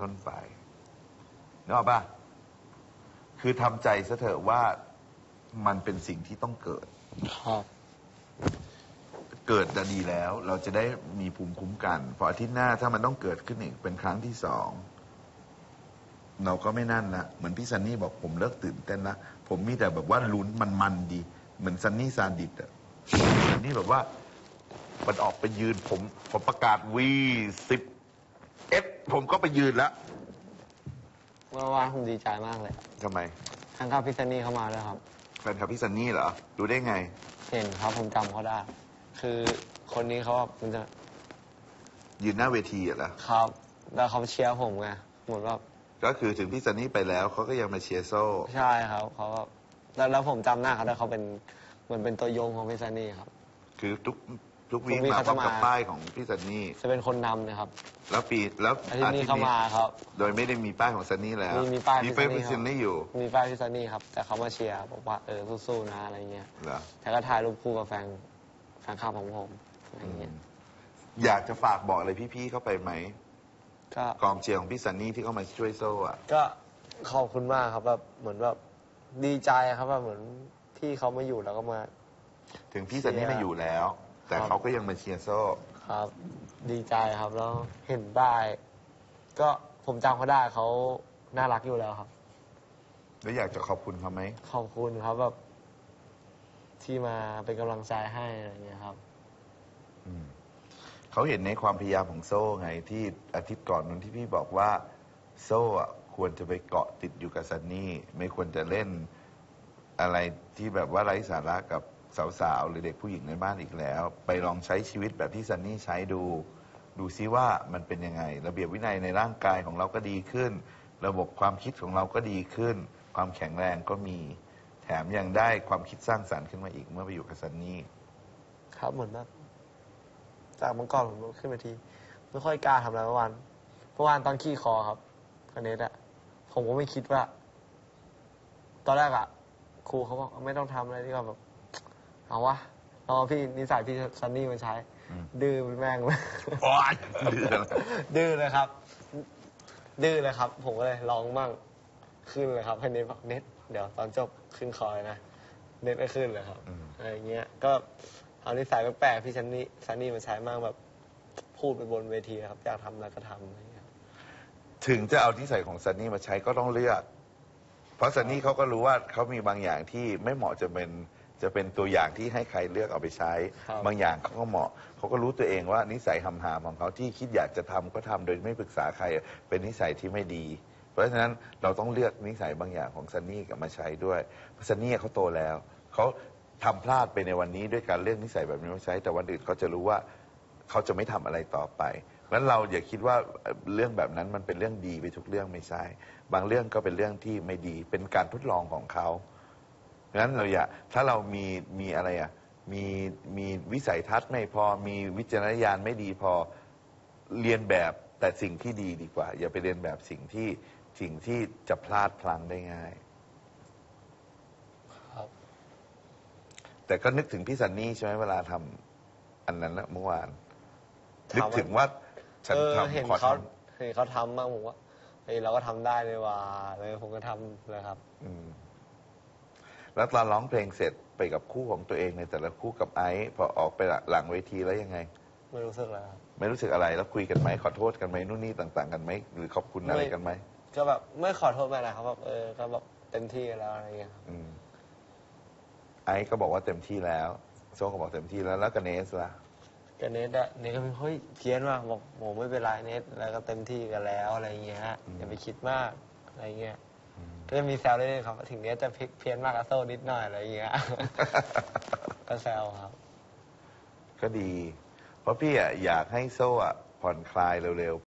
ต้นไปนึกออกปะคือทำใจซะเถอะว่ามันเป็นสิ่งที่ต้องเกิด ครับ เกิดจะดีแล้ว เราจะได้มีภูมิคุ้มกันพออาทิตย์หน้าถ้ามันต้องเกิดขึ้นอีกเป็นครั้งที่สองเราก็ไม่นั่นละเหมือนพี่ซันนี่บอกผมเลิกตื่นเต้นละผมมีแต่แบบว่าลุ้นมันมันๆดี เหมือนซันนี่ซานดิตอะซันนี่แบบว่า มันออกไปยืนผมผมประกาศวีสิบ เอฟผมก็ไปยืนแล้วเมื่อวานผมดีใจมากเลยทำไมทางข้าวพิซซานี่เข้ามาด้วยครับ แฟนคลับพี่ซันนี่เหรอ ดูได้ไง เห็นครับผมจำเขาได้ คือคนนี้เขาแบบมันจะยืนหน้าเวทีอะเหรอครับ แล้วเขาเชียร์ผมไงเหมือนแบบก็คือถึงพี่ซันนี่ไปแล้วเขาก็ยังมาเชียร์โซ่ ใช่ครับเขาก็แล้วแล้วผมจำหน้าเขาได้เขาเป็นเหมือนเป็นตัวโยงของพิซซานี่ครับ คือทุก ทุกวีทุกวีคมาเขาพร้อมจะมากับป้ายของพี่ซันนี่ จะเป็นคนนำนะครับ แล้วปีแล้วอาทิตย์นี้เขามาครับโดยไม่ได้มีป้ายของซันนี่แล้วมีมีป้ายมีป้ายพี่พี่ซัซันนนี่นี่อยู่มีป้ายพิซซานี่ครับ แต่เขามาเชียร์บอกว่าเออสู้ๆนะอะไรเงี้ยเหรอแต่ก็ถ่ายรูปคู่กับแฟนแฟนคลับของผมอะไรเงี้ยอยากจะฝากบอกอะไรพี่ๆเข้าไปไหมก็ กองเชียร์ของพี่ซันนี่ที่เข้ามาช่วยโซ่อะก็ขอบคุณมากครับแบบเหมือนแบบดีใจครับแบบเหมือนพี่เขาไม่อยู่แล้วก็มา ถึงพี่ซันนี่เชียร์ไม่อยู่แล้ว แต่ครับเขาก็ยังมาเชียร์โซ่ ครับ ดีใจครับแล้วเห็นได้ ก็ผมจำเขาได้เขาน่ารักอยู่แล้วครับ แล้วอยากจะขอบคุณเขาไหม ขอบคุณครับแบบที่มาเป็นกำลังใจให้อะไรเงี้ยครับ อืมเขาเห็นในความพยายามของโซ่ไงที่อาทิตย์ก่อนนั้นที่พี่บอกว่า โซ่อะควรจะไปเกาะติดอยู่กับซันนี่ ไม่ควรจะเล่นอะไรที่แบบว่าไร้สาระกับ สาวๆ หรือเด็กผู้หญิงในบ้านอีกแล้ว ไปลองใช้ชีวิตแบบที่ซันนี่ใช้ดู ดูซิว่ามันเป็นยังไง ระเบียบวินัยในร่างกายของเราก็ดีขึ้น ระบบความคิดของเราก็ดีขึ้น ความแข็งแรงก็มี แถมยังได้ความคิดสร้างสรรค์ขึ้นมาอีกเมื่อไปอยู่กับซันนี่ครับเหมือนแบบจากเมื่อก่อนผมขึ้นมาที ไม่ค่อยกล้าทำอะไรเมื่อวานเมื่อวานตอนขี่คอครับคเนตอะผมก็ไม่คิดว่า ตอนแรกอะครูเขาบอกไม่ต้องทำอะไรที่ก็แบบ เอาวะลองพี่นิสัยพี่ซันนี่มาใช้ อืม ดื้อเป็นแม่งเลยโอ๊ยเดือดดื้อเลยครับ ดื้อเลยครับ ผมก็เลยลองมั่งขึ้นเลยครับให้เน็ตบอกเน็ตเดี๋ยวตอนจบขึ้นคอยนะเน็ตไม่ขึ้นเลยครับ อืม อะไรเงี้ย ก็เอานิสัยแปลกๆพี่ซันนี่ซันนี่มาใช้มากแบบ พูดไปบนเวทีครับอยากทำอะไรก็ทำอะไรเงี้ยครับถึงจะเอาที่ใส่ของซันนี่มาใช้ก็ต้องเลือก เพราะซันนี่เขาก็รู้ว่าเขามีบางอย่างที่ไม่เหมาะจะเป็น จะเป็นตัวอย่างที่ให้ใครเลือกเอาไปใช้ ครับ บางอย่างเขาก็เหมาะเขาก็รู้ตัวเองว่านิสัยหำหามของเขาที่คิดอยากจะทำก็ทำโดยไม่ปรึกษาใครเป็นนิสัยที่ไม่ดี เพราะฉะนั้นเราต้องเลือกนิสัยบางอย่างของซันนี่กลับมาใช้ด้วยเพราะซันนี่เขาโตแล้วเขาทำพลาดไปในวันนี้ด้วยการเลือกนิสัยแบบนี้มาใช้ แต่วันอื่นเขาจะรู้ว่า เขาจะไม่ทำอะไรต่อไปเพราะฉะนั้นเราอย่าคิดว่าเอ่อเรื่องแบบนั้นมันเป็นเรื่องดีไปทุกเรื่องไม่ใช่ บางเรื่องก็เป็นเรื่องที่ไม่ดี เป็นการทดลองของเขา เพราะฉะนั้นเราอย่าถ้าเรามีมีอะไรอะมีมีวิสัยทัศน์ไม่พอมีวิจารณญาณไม่ดีพอเรียนแบบแต่สิ่งที่ดีดีกว่า อย่าไปเรียนแบบสิ่งที่สิ่งที่จะพลาดพลั้งได้ง่าย ครับ แต่ก็นึกถึงพี่ซันนี่ใช่ไหมเวลาทำอันนั้นนะเมื่อวานนึกถามว่าถึงว่าฉันเออทำเห็นขอเขาทเห็นเขาทำมากผมว่าเฮ้ยเราก็ทำได้เลยว่าเลยผมก็ทำเลยครับำอืม แล้วตอนร้องเพลงเสร็จไปกับคู่ของตัวเองในแต่ละคู่กับไอซ์พอออกไปหลังเวทีแล้วยังไง ไม่รู้สึกเลยครับไม่รู้สึกอะไรแล้วคุยกันไหมขอโทษกันไหมนู่นนี่ต่างๆ กันไหมหรือขอบคุณอะไรไม่กันไหมก็แบบไม่ขอโทษไปนะครับแบบเออก็แบบเต็มที่แล้วอะไรเงี้ยครับอืมไอซ์ก็บอกว่าเต็มที่แล้วโซ่ก็บอกเต็มที่แล้วแล้วกันเนสล่ะกับเนทอะเนทก็เฮ้ยเพี้ยนว่ะบอกโหไม่เป็นไรเนทแล้วก็เต็มที่กันแล้วอะไรเงี้ยอืมอย่าไปคิดมากอะไรเงี้ยอืม ก็จะมีแซวเล่นๆครับว่าถึงเนี้ยจะเพี้ยนมากกับโซ่นิดหน่อยอะไรอย่างเงี้ย ก็แซวครับ ก็ดี เพราะพี่อะอยากให้โซ่อะผ่อนคลายเร็วๆ